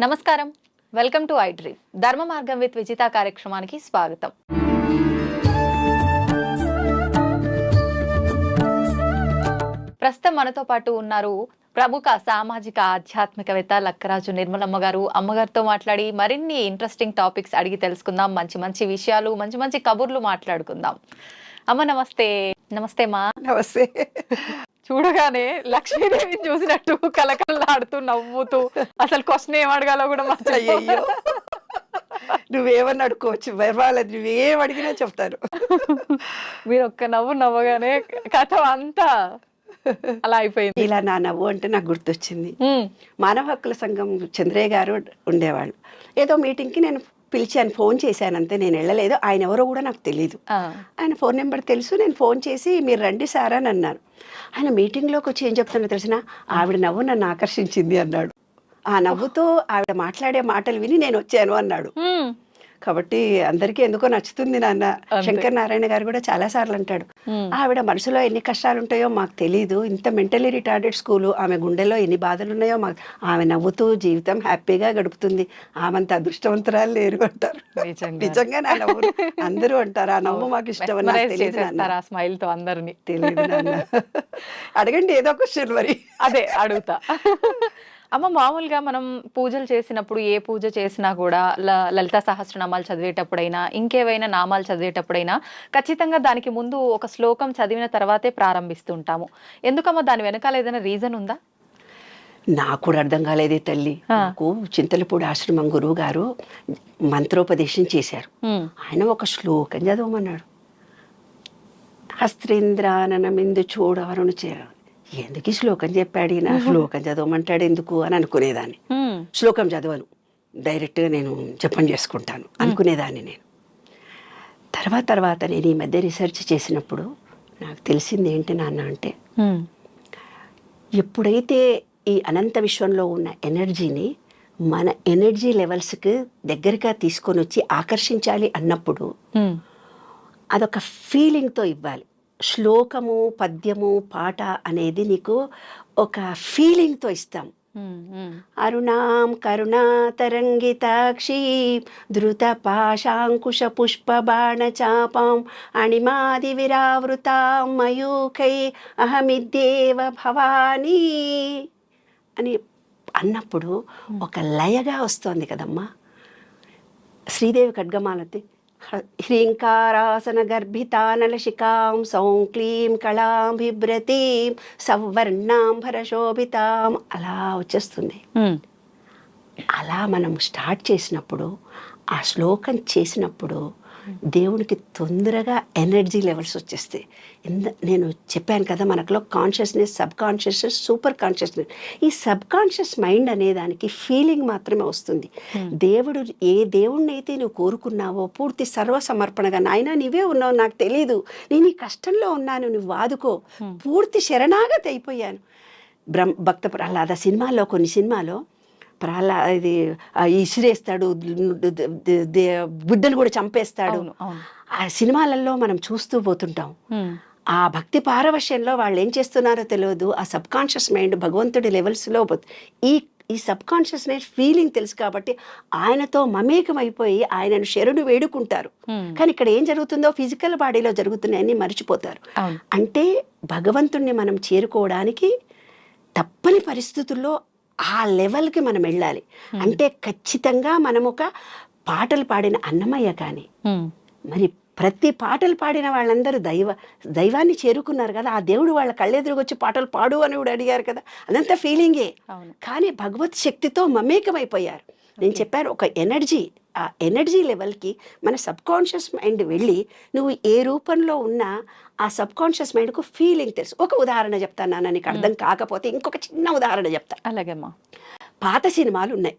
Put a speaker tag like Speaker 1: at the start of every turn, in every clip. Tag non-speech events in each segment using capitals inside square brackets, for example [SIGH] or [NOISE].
Speaker 1: నమస్కారం. Welcome to I dream. Dharma Margam with Vijitha కార్యక్రమానికి స్వాగతం. ప్రస్తుతం మనతో పాటు ఉన్నారు ప్రముఖ సామాజిక ఆధ్యాత్మికవేత్త లక్కరాజు నిర్మలమ్మ గారు. అమ్మగారితో మాట్లాడి మరిన్ని ఇంట్రెస్టింగ్ టాపిక్స్ అడిగి తెలుసుకుందాం. మంచి మంచి విషయాలు మంచి మంచి కబుర్లు మాట్లాడుకుందాం. అమ్మ నమస్తే. నమస్తే మా.
Speaker 2: నమస్తే.
Speaker 1: చూడగానే లక్ష్మీదేవిని చూసినట్టు కలకల్లాడుతూ నవ్వుతూ అసలు క్వశ్చన్ ఏం అడగాలో కూడా
Speaker 2: అయ్యయ్యో.
Speaker 1: మర్చిపోయాను.
Speaker 2: నువ్వేమని అడుకోవచ్చు పర్వాలేదు నువ్వేం అడిగినా చెప్తాను.
Speaker 1: మీరు ఒక్క నవ్వు నవ్వగానే కథ అంతా అలా అయిపోయింది.
Speaker 2: ఇలా నా నవ్వు అంటే నాకు గుర్తొచ్చింది. మానవ హక్కుల సంఘం చంద్రయ్య గారు ఉండేవాళ్ళు. ఏదో మీటింగ్కి నేను పిలిచాను ఫోన్ చేశాను అంతే నేను వెళ్ళలేదు. ఆయన ఎవరో కూడా నాకు తెలియదు ఆయన ఫోన్ నెంబర్ తెలుసు నేను ఫోన్ చేసి మీరు రండి సార్ అని అన్నాను ఆయన మీటింగ్లోకి వచ్చి ఏం చెప్తున్నా తెలిసిన ఆవిడ నవ్వు నన్ను ఆకర్షించింది అన్నాడు. ఆ నవ్వుతో ఆవిడ మాట్లాడే మాటలు విని నేను వచ్చాను అన్నాడు. కాబట్టి అందరికీ ఎందుకో నచ్చుతుంది నాన్న. శంకర్ నారాయణ గారు కూడా చాలా సార్లు అంటాడు. ఆవిడ మనసులో ఎన్ని కష్టాలు ఉంటాయో మాకు తెలియదు ఇంత మెంటలీ రిటార్డెడ్ స్కూలు ఆమె గుండెలో ఎన్ని బాధలు ఉన్నాయో మాకు ఆమె నవ్వుతూ జీవితం హ్యాపీగా గడుపుతుంది. ఆమెంత అదృష్టవంతురాలు లేరు అంటారు.
Speaker 1: నిజంగా.
Speaker 2: నా నవ్వు. అందరూ అంటారు. ఆ నవ్వు మాకు ఇష్టం
Speaker 1: స్మైల్తో అందరిని.
Speaker 2: తెలియదు అడగండి ఏదో క్వశ్చన్ మరి.
Speaker 1: అదే అడుగుతా. [LAUGHS] అమ్మ మామూలుగా మనం పూజలు చేసినప్పుడు ఏ పూజ చేసినా కూడా లలిత సహస్రనామాలు చదివేటప్పుడైనా ఇంకేవైనా నామాలు చదివేటప్పుడైనా ఖచ్చితంగా దానికి ముందు ఒక శ్లోకం చదివిన తర్వాతే ప్రారంభిస్తుంటాము. ఎందుకమ్మా దాని వెనకాల ఏదైనా రీజన్ ఉందా?
Speaker 2: నాకు కూడా అర్థం కాలేదే తల్లి. నాకు చింతలపూడి ఆశ్రమం గురువు గారు మంత్రోపదేశం చేశారు. ఆయన ఒక శ్లోకం చదవమన్నాడు. హస్త్రేంద్రాననమిందు చూడవరును చే ఎందుకు ఈ శ్లోకం చెప్పాడు? ఈయన శ్లోకం చదవమంటాడు ఎందుకు? అని అనుకునేదాన్ని. శ్లోకం చదవను. డైరెక్ట్గా నేను జపం చేసుకుంటాను అనుకునేదాన్ని నేను. తర్వాత తర్వాత నేను ఈ మధ్య రీసెర్చ్ చేసినప్పుడు నాకు తెలిసింది ఏంటి నాన్న అంటే ఎప్పుడైతే ఈ అనంత విశ్వంలో ఉన్న ఎనర్జీని మన ఎనర్జీ లెవెల్స్కి దగ్గరగా తీసుకొని వచ్చి ఆకర్షించాలి అన్నప్పుడు అదొక ఫీలింగ్తో ఇవ్వాలి. శ్లోకము పద్యము పాట అనేది నీకు ఒక ఫీలింగ్తో ఇస్తాం. అరుణాం కరుణాతరంగితాక్షీ ధృత పాశాంకుశ పుష్ప బాణచాపాం అణిమాది విరావృతాం మయూఖై అహమిద్యేవ భవానీ అని అన్నప్పుడు ఒక లయగా వస్తోంది కదమ్మా. శ్రీదేవి ఖడ్గమాలతి హ- హ్రీంకారాసన గర్భితానలశికాం సౌం క్లీం కళాం బిభ్రతీం సవర్ణాంబర శోభితాం అలా వచ్చేస్తుంది. అలా మనం స్టార్ట్ చేసినప్పుడు ఆ శ్లోకం చేసినప్పుడు దేవుడికి తొందరగా ఎనర్జీ లెవెల్స్ వచ్చేస్తాయి. ఇంద నేను చెప్పాను కదా మనకులో consciousness sub consciousness super consciousness ఈ సబ్ కాన్షియస్ మైండ్ అనే దానికి ఫీలింగ్ మాత్రమే వస్తుంది. దేవుడు ఏ దేవుణ్ణి అయితే నువ్వు కోరుకున్నావో పూర్తి సర్వ సమర్పణగా నాయన నీవే ఉన్నావు నాకు తెలియదు నేను ఈ కష్టంలో ఉన్నాను నువ్వు వాదుకో. పూర్తి శరణాగతి అయిపోయాను. బ్రహ్మ భక్త ప్రహ్లాద సినిమాలో కొన్ని సినిమాలో ప్రహ్లా ఇది ఇసిరేస్తాడు బుద్ధను కూడా చంపేస్తాడు. ఆ సినిమాలలో మనం చూస్తూ పోతుంటాం. ఆ భక్తి పారవశ్యంలో వాళ్ళు ఏం చేస్తున్నారో తెలియదు ఆ సబ్ కాన్షియస్ మైండ్ భగవంతుడి లెవెల్స్లో ఈ ఈ సబ్ కాన్షియస్నెస్ ఫీలింగ్ తెలుసు కాబట్టి ఆయనతో మమేకమైపోయి ఆయనను శరణు వేడుకుంటారు. కానీ ఇక్కడ ఏం జరుగుతుందో ఫిజికల్ బాడీలో జరుగుతున్నాయని మర్చిపోతారు. అంటే భగవంతుణ్ణి మనం చేరుకోవడానికి తప్పని పరిస్థితుల్లో ఆ లెవెల్కి మనం వెళ్ళాలి. అంటే ఖచ్చితంగా మనం ఒక పాటలు పాడిన అన్నమయ్య కానీ మరి ప్రతి పాటలు పాడిన వాళ్ళందరూ దైవ దైవాన్ని చేరుకున్నారు కదా. ఆ దేవుడు వాళ్ళ కళ్ళెదురుగా వచ్చి పాటలు పాడు అని కూడా అడిగారు కదా. అదంతా ఫీలింగే కానీ భగవత్ శక్తితో మమేకమైపోయారు. నేను చెప్పాను ఒక ఎనర్జీ ఆ ఎనర్జీ లెవెల్కి మన సబ్ కాన్షియస్ మైండ్ వెళ్ళి నువ్వు ఏ రూపంలో ఉన్నా ఆ సబ్ కాన్షియస్ మైండ్కు ఫీలింగ్ తెలుసు. ఒక ఉదాహరణ చెప్తాను నాన్న నీకు అర్థం కాకపోతే ఇంకొక చిన్న ఉదాహరణ చెప్తా.
Speaker 1: అలాగేమ్మా.
Speaker 2: పాత సినిమాలు ఉన్నాయి.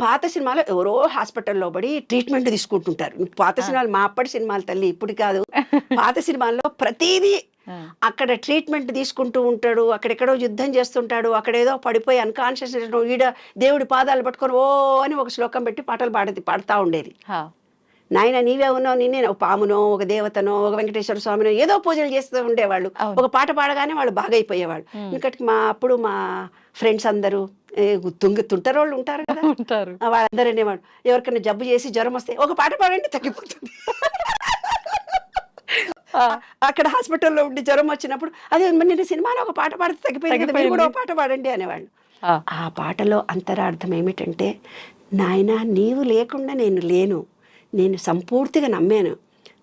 Speaker 2: పాత సినిమాలో ఎవరో హాస్పిటల్లో పడి ట్రీట్మెంట్ తీసుకుంటుంటారు. పాత సినిమాలు మా అప్పటి సినిమాలు తల్లి ఇప్పుడు కాదు. [LAUGHS] పాత సినిమాల్లో ప్రతిదీ అక్కడ ట్రీట్మెంట్ తీసుకుంటూ ఉంటాడు అక్కడెక్కడో యుద్ధం చేస్తుంటాడు అక్కడేదో పడిపోయి అన్కాన్షియస్ ఈడ దేవుడి పాదాలు పట్టుకొని ఓ అని ఒక శ్లోకం పెట్టి పాటలు పాడేది పాడుతూ ఉండేది. నాయన నీవే ఉన్నావు నిన్నే ఒక పామునో ఒక దేవతనో ఒక వెంకటేశ్వర స్వామినో ఏదో పూజలు చేస్తూ ఉండేవాళ్ళు. ఒక పాట పాడగానే వాళ్ళు బాగా అయిపోయేవాళ్ళు. ఎందుకంటే మా అప్పుడు మా ఫ్రెండ్స్ అందరూ తుంగ తుంటరోళ్ళు ఉంటారు కదా.
Speaker 1: ఉంటారు.
Speaker 2: వాళ్ళందరూ అనేవాడు ఎవరికైనా జబ్బు చేసి జ్వరం వస్తే ఒక పాట పాడండి తగ్గిపోతుంది. అక్కడ హాస్పిటల్లో ఉండి జ్వరం వచ్చినప్పుడు అదే నేను సినిమాలో ఒక పాట పాడితే తగ్గిపోయింది మీరు కూడా ఒక పాట పాడండి అనేవాళ్ళు.
Speaker 1: ఆ,
Speaker 2: పాటలో అంతరార్థం ఏమిటంటే నాయన నీవు లేకుండా నేను లేను. నేను సంపూర్తిగా నమ్మాను.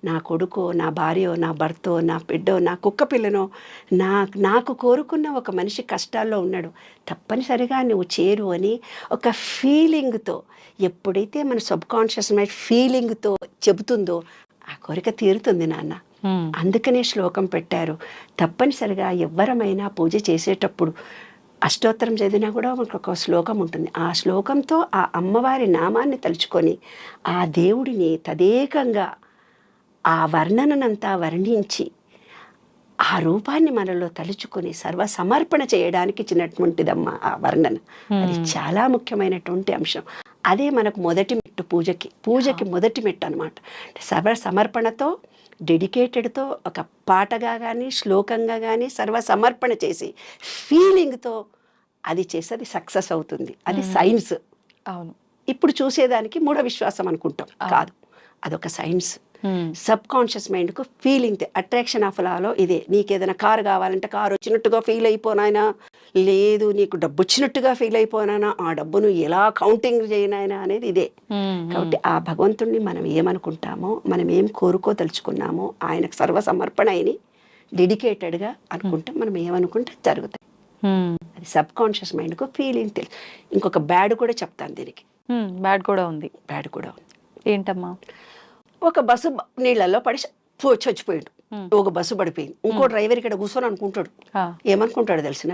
Speaker 2: నా కొడుకో నా భార్యో నా భర్తో నా బిడ్డో నా కుక్క పిల్లనో నా నాకు కోరుకున్న ఒక మనిషి కష్టాల్లో ఉన్నాడు. తప్పనిసరిగా నువ్వు చేరు అని ఒక ఫీలింగ్తో ఎప్పుడైతే మన సబ్ కాన్షియస్ మైండ్ ఫీలింగ్తో చెబుతుందో ఆ కోరిక తీరుతుంది నాన్న. అందుకనే శ్లోకం పెట్టారు. తప్పనిసరిగా ఎవ్వరమైనా పూజ చేసేటప్పుడు అష్టోత్తరం చదివినా కూడా మనకు ఒక శ్లోకం ఉంటుంది. ఆ శ్లోకంతో ఆ అమ్మవారి నామాన్ని తలుచుకొని ఆ దేవుడిని తదేకంగా ఆ వర్ణననంతా వర్ణించి ఆ రూపాన్ని మనలో తలుచుకొని సర్వ సమర్పణ చేయడానికి ఇచ్చినటువంటిదమ్మ ఆ వర్ణన. అది చాలా ముఖ్యమైనటువంటి అంశం. అదే మనకు మొదటి మెట్టు పూజకి. పూజకి మొదటి మెట్టు అనమాట సర్వ సమర్పణతో డెడికేటెడ్తో ఒక పాటగా కానీ శ్లోకంగా కానీ సర్వ సమర్పణ చేసి ఫీలింగ్తో అది చేసేది సక్సెస్ అవుతుంది. అది సైన్స్.
Speaker 1: అవును.
Speaker 2: ఇప్పుడు చూసేదానికి మూఢ విశ్వాసం అనుకుంటాం. కాదు. అదొక సైన్స్. సబ్ కాన్షియస్ మైండ్కు ఫీలింగ్ అట్రాక్షన్ ఆఫ్ లాలో ఇదే. నీకు ఏదైనా కారు కావాలంటే కారు వచ్చినట్టుగా ఫీల్ అయిపోనాయనా లేదు నీకు డబ్బు వచ్చినట్టుగా ఫీల్ అయిపోనానా? ఆ డబ్బును ఎలా కౌంటింగ్ చేయనాయనా అనేది ఇదే. కాబట్టి ఆ భగవంతుణ్ణి మనం ఏమనుకుంటామో మనం ఏం కోరుకోదలుచుకున్నామో ఆయనకు సర్వ సమర్పణ అయిని డెడికేటెడ్గా అనుకుంటే మనం ఏమనుకుంటే జరుగుతాయి. అది సబ్ కాన్షియస్ మైండ్కు ఫీలింగ్ తెలుసు ఇంకొక బ్యాడ్ కూడా చెప్తాను దీనికి.
Speaker 1: బ్యాడ్ కూడా ఉంది.
Speaker 2: బ్యాడ్ కూడా ఉంది.
Speaker 1: ఏంటమ్మా?
Speaker 2: ఒక బస్సు నీళ్ళల్లో పడి చచ్చిపోయాడు. ఒక బస్సు పడిపోయింది. ఇంకో డ్రైవర్ ఇక్కడ కూర్చొని అనుకుంటాడు. ఏమనుకుంటాడు తెలిసిన?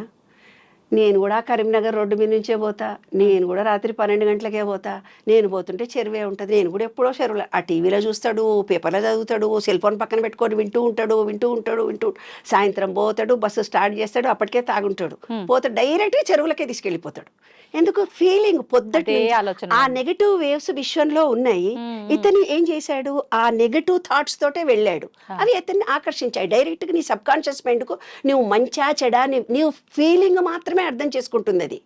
Speaker 2: నేను కూడా కరీంనగర్ రోడ్డు మీద నుంచే పోతా. నేను కూడా రాత్రి పన్నెండు గంటలకే పోతా. నేను పోతుంటే చెరువే ఉంటుంది. నేను కూడా ఎప్పుడో చెరువులో ఆ టీవీలో చూస్తాడు పేపర్లో చదువుతాడు సెల్ ఫోన్ పక్కన పెట్టుకొని వింటూ ఉంటాడు వింటూ ఉంటాడు వింటూ సాయంత్రం పోతాడు బస్సు స్టార్ట్ చేస్తాడు అప్పటికే తాగుంటాడు. పోతే డైరెక్ట్గా చెరువులకే తీసుకెళ్ళిపోతాడు. ఎందుకు? ఫీలింగ్ పొద్దుటే ఆ నెగటివ్ వేవ్స్ విశ్వంలో ఉన్నాయి. ఇతను ఏం చేశాడు? ఆ నెగటివ్ థాట్స్ తోటే వెళ్ళాడు. అవి ఇతన్ని ఆకర్షించాయి. డైరెక్ట్గా నీ సబ్ కాన్షియస్ మైండ్కు నువ్వు మంచా చెడా నీ- నీవు ఫీలింగ్ మాత్రమే అర్థం చేసుకుంటుంది అది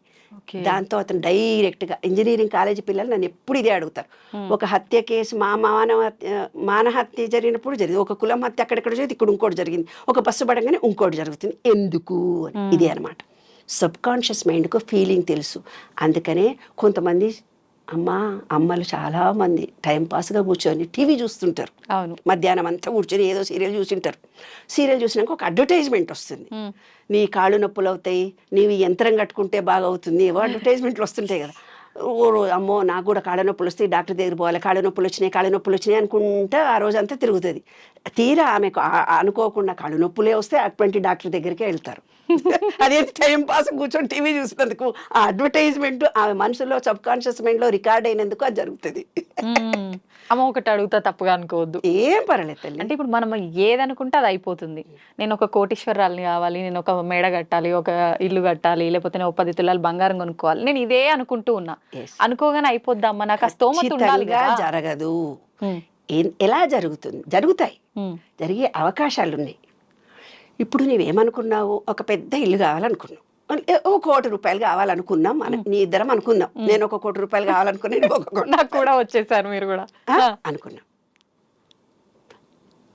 Speaker 2: దాంతో అతను డైరెక్ట్గా ఇంజనీరింగ్ కాలేజీ పిల్లలు నన్ను ఎప్పుడు ఇదే అడుగుతారు. ఒక హత్య కేసు మా మానవ హత్య- మానహత్య జరిగినప్పుడు జరిగింది. ఒక కులం హత్య అక్కడెక్కడ జరిగింది? ఇక్కడ ఇంకోటి జరిగింది. ఒక బస్సు పడంగానే ఇంకోటి జరుగుతుంది. ఎందుకు అని. ఇదే అనమాట సబ్ కాన్షియస్ మైండ్కు ఫీలింగ్ తెలుసు. అందుకనే కొంతమంది అమ్మ అమ్మలు చాలా మంది టైం పాస్గా కూర్చొని టీవీ చూస్తుంటారు.
Speaker 1: అవును.
Speaker 2: మధ్యాహ్నం అంతా కూర్చొని ఏదో సీరియల్ చూసింటారు. సీరియల్ చూసినాక ఒక అడ్వర్టైజ్మెంట్ వస్తుంది. నీ కాళ్ళు నొప్పులు అవుతాయి నీవు యంత్రం కట్టుకుంటే బాగా అవుతుంది ఏవో [LAUGHS] అడ్వర్టైజ్మెంట్లు వస్తుంటాయి కదా. అమ్మో నాకు కూడా కాళ్ళనొప్పులు వస్తాయి డాక్టర్ దగ్గర పోవాలి కాళ్ళనొప్పులు వచ్చినాయి కాళ్ళనొప్పులు వచ్చినాయి అనుకుంటే ఆ రోజంతా తిరుగుతుంది. తీరా ఆమెకు అనుకోకుండా కాళ్ళు నొప్పులే వస్తే అటువంటి డాక్టర్ దగ్గరికే వెళ్తారు. [LAUGHS] అదే టైం పాస్ కూర్చొని టీవీ చూసినందుకు? ఆ అడ్వర్టైజ్మెంట్ ఆమె మనసులో సబ్ కాన్షియస్ మైండ్లో రికార్డ్ అయినందుకు అది జరుగుతుంది.
Speaker 1: అమ్మ ఒకటి అడుగుతా తప్పుగా అనుకోవద్దు.
Speaker 2: ఏం పర్లేదు తల్లి.
Speaker 1: అంటే ఇప్పుడు మనం ఏదనుకుంటే అది అయిపోతుంది. నేను ఒక కోటీశ్వరాలని కావాలి నేను ఒక మేడ కట్టాలి ఒక ఇల్లు కట్టాలి లేకపోతే నేను ఒక పది తులాలు బంగారం కొనుక్కోవాలి. నేను ఇదే అనుకుంటూ ఉన్నా. అనుకోగానే అయిపోద్దమ్మా నాకు ఆ స్తోమత ఉండాలి
Speaker 2: జరగదు. ఎలా జరుగుతుంది? జరుగుతాయి. జరిగే అవకాశాలు ఉన్నాయి ఇప్పుడు నువ్వేమనుకున్నావు? ఒక పెద్ద ఇల్లు కావాలనుకున్నావు. ఓ కోటి రూపాయలు కావాలనుకున్నాం మన నీ ఇద్దరం అనుకున్నాం. నేను ఒక కోటి రూపాయలు కావాలనుకున్నా నువ్వు ఒక కోటి
Speaker 1: నాకు కూడా వచ్చేసారు మీరు కూడా.
Speaker 2: అనుకున్నాం.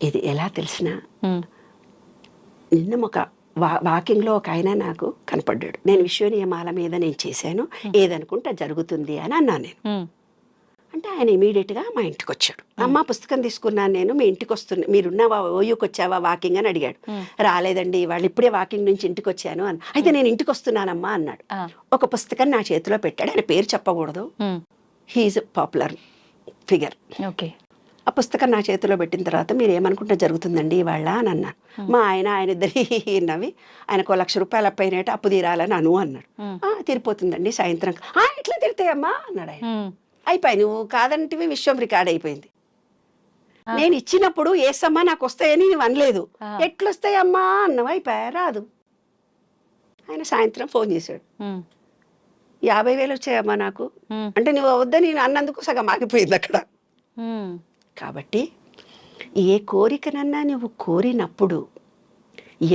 Speaker 2: ఇది ఎలా తెలిసిన నిన్న ఒక వా వాకింగ్లో ఒక ఆయన నాకు కనపడ్డాడు. నేను విశ్వ నియమాల మీద నేను చేశాను. ఏదనుకుంటే జరుగుతుంది అని అన్నాను నేను. అంటే ఆయన ఇమీడియట్గా మా ఇంటికి వచ్చాడు అమ్మ పుస్తకం తీసుకున్నాను నేను మీ ఇంటికి వస్తున్నా మీరున్నావా ఓయూకి వచ్చావా వాకింగ్ అని అడిగాడు. రాలేదండి వాళ్ళు ఇప్పుడే వాకింగ్ నుంచి ఇంటికి వచ్చాను అని అయితే నేను ఇంటికి వస్తున్నానమ్మా అన్నాడు ఒక పుస్తకం నా చేతిలో పెట్టాడు ఆయన పేరు చెప్పకూడదు. He is popular figure.
Speaker 1: Okay.
Speaker 2: ఆ పుస్తకం నా చేతిలో పెట్టిన తర్వాత మీరు ఏమనుకుంటే జరుగుతుందండి ఇవాళ అని అన్నాను. మా ఆయన ఆయన ఇద్దరి నవ్వి ఆయనకు లక్ష రూపాయలు అప్పైనట్టు అప్పు తీరాలని అను అన్నాడు.
Speaker 1: Hmm.
Speaker 2: "ఆ, తీరిపోతుందండి సాయంత్రం. "ఆ, ఎట్లా తీరుతాయమ్మా? అన్నాడు ఆయన. అయిపోయి నువ్వు కాదంటివి విశ్వం రికార్డ్ అయిపోయింది. నేను ఇచ్చినప్పుడు ఏసమ్మా నాకు వస్తాయని నువ్వు అనలేదు. ఎట్లొస్తాయమ్మా అన్నవా? అయిపోయా రాదు. ఆయన సాయంత్రం ఫోన్ చేశాడు. యాభై వేలు వచ్చాయమ్మా నాకు. అంటే నువ్వు వద్దని నేను అన్నందుకు సగం ఆగిపోయింది అక్కడ. కాబట్టి ఏ కోరికనన్నా నువ్వు కోరినప్పుడు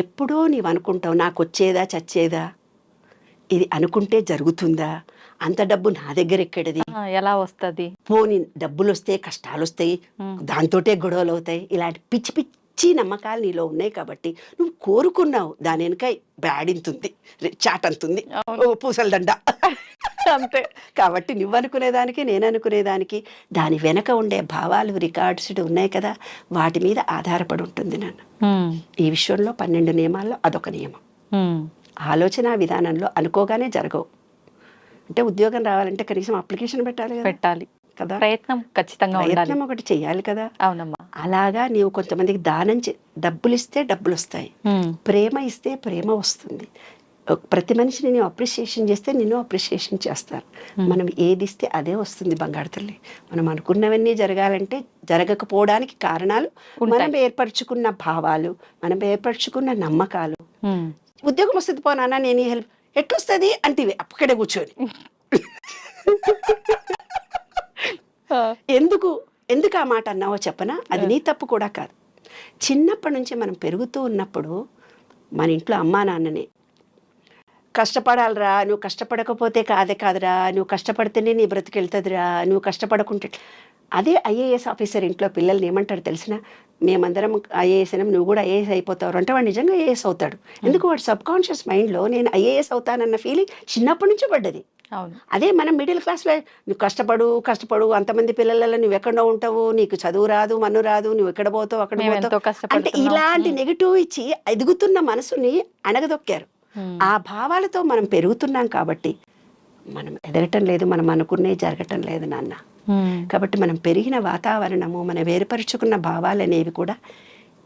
Speaker 2: ఎప్పుడో నీవు అనుకుంటావు నాకు వచ్చేదా చచ్చేదా? ఇది అనుకుంటే జరుగుతుందా? అంత డబ్బు నా దగ్గర ఎక్కడిది
Speaker 1: ఎలా వస్తది?
Speaker 2: పోని డబ్బులు వస్తే కష్టాలు వస్తాయి. దాంతోటే గొడవలు అవుతాయి ఇలాంటి పిచ్చి పిచ్చి నమ్మకాలు నీలో ఉన్నాయి కాబట్టి నువ్వు కోరుకున్నావు దాని వెనుక బ్యాడ్ ఇంతుంది చాట్ అంతుంది
Speaker 1: అవును.
Speaker 2: ఓ పూసల దండ.
Speaker 1: అంతే.
Speaker 2: కాబట్టి నువ్వు అనుకునేదానికి నేను అనుకునేదానికి దాని వెనక ఉండే భావాలు రికార్డ్స్ ఉన్నాయి కదా వాటి మీద ఆధారపడి ఉంటుంది నన్ను. ఈ విషయంలో పన్నెండు నియమాల్లో అదొక నియమం. ఆలోచన విధానంలో అనుకోగానే జరగవు. అంటే ఉద్యోగం రావాలంటే కనీసం అప్లికేషన్ పెట్టాలి కదా.
Speaker 1: పెట్టాలి.
Speaker 2: కదా?
Speaker 1: ప్రయత్నం ఖచ్చితంగా
Speaker 2: ప్రయత్నం ఒకటి చెయ్యాలి కదా.
Speaker 1: అవునమ్మా.
Speaker 2: అలాగా నీవు కొంతమందికి దానం డబ్బులు ఇస్తే డబ్బులు వస్తాయి ప్రేమ ఇస్తే ప్రేమ వస్తుంది. ప్రతి మనిషిని నేను అప్రిషియేషన్ చేస్తే నిన్ను అప్రిషియేషన్ చేస్తారు. మనం ఏది ఇస్తే అదే వస్తుంది బంగారు తల్లి. మనం అనుకున్నవన్నీ జరగాలంటే జరగకపోవడానికి కారణాలు మనం ఏర్పరచుకున్న భావాలు మనం ఏర్పరచుకున్న నమ్మకాలు. ఉద్యోగం వస్తుంది పోనా నేను ఈ హెల్ప్. ఎట్లొస్తుంది? అంటే అక్కడే కూర్చొని. ఎందుకు? ఎందుకు ఆ మాట అన్నావో చెప్పనా? అది నీ తప్పు కూడా కాదు. చిన్నప్పటి నుంచి మనం పెరుగుతూ ఉన్నప్పుడు మన ఇంట్లో అమ్మా నాన్ననే కష్టపడాలిరా నువ్వు కష్టపడకపోతే కాదే కాదురా నువ్వు కష్టపడితేనే నీ బ్రతికెళ్తుందిరా నువ్వు కష్టపడకుంటే అదే ఐఏఎస్ ఆఫీసర్ ఇంట్లో పిల్లల్ని ఏమంటారు తెలిసిన? మేమందరం ఐఏఎస్ అయినా నువ్వు కూడా ఐఏఎస్ అయిపోతావు అంటే వాడు నిజంగా ఐఏఎస్ అవుతాడు. ఎందుకు వాడు సబ్ కాన్షియస్ మైండ్లో నేను ఐఏఎస్ అవుతానన్న ఫీలింగ్ చిన్నప్పటి నుంచి పడ్డది. అదే మనం మిడిల్ క్లాస్లో నువ్వు కష్టపడు కష్టపడు అంతమంది పిల్లలలో నువ్వు ఎక్కడో ఉంటావు? నీకు చదువు రాదు మన్ను రాదు నువ్వు ఎక్కడ పోతావు అక్కడ పోతావు? అంటే ఇలాంటి నెగిటివ్ ఇచ్చి ఎదుగుతున్న మనసుని అణగదొక్కారు. ఆ భావాలతో మనం పెరుగుతున్నాం కాబట్టి మనం ఎదగటం లేదు మనం అనుకునే జరగటం లేదు నాన్న. కాబట్టి మనం పెరిగిన వాతావరణము మనం వేరుపరుచుకున్న భావాలు అనేవి కూడా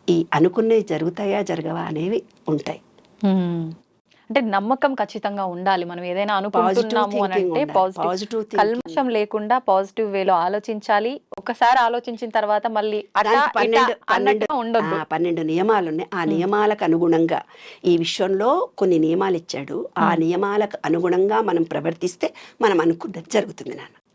Speaker 2: ఈ అనుకున్నవి జరుగుతాయా జరగవా అనేవి ఉంటాయి.
Speaker 1: మ్మ్. అంటే నమ్మకం ఖచ్చితంగా ఉండాలి. మనం ఏదైనా అనుకుంటున్నాము అని అంటే. పాజిటివ్. కల్మషం లేకుండా పాజిటివ్ వేలో ఆలోచించాలి. ఒకసారి ఆలోచించిన తర్వాత మళ్ళీ
Speaker 2: పన్నెండు నియమాలు ఉన్నాయి. ఆ నియమాలకు అనుగుణంగా ఈ విషయంలో కొన్ని నియమాలు ఇచ్చాడు. ఆ నియమాలకు అనుగుణంగా మనం ప్రవర్తిస్తే మనం అనుకున్నది జరుగుతుంది నాన్న.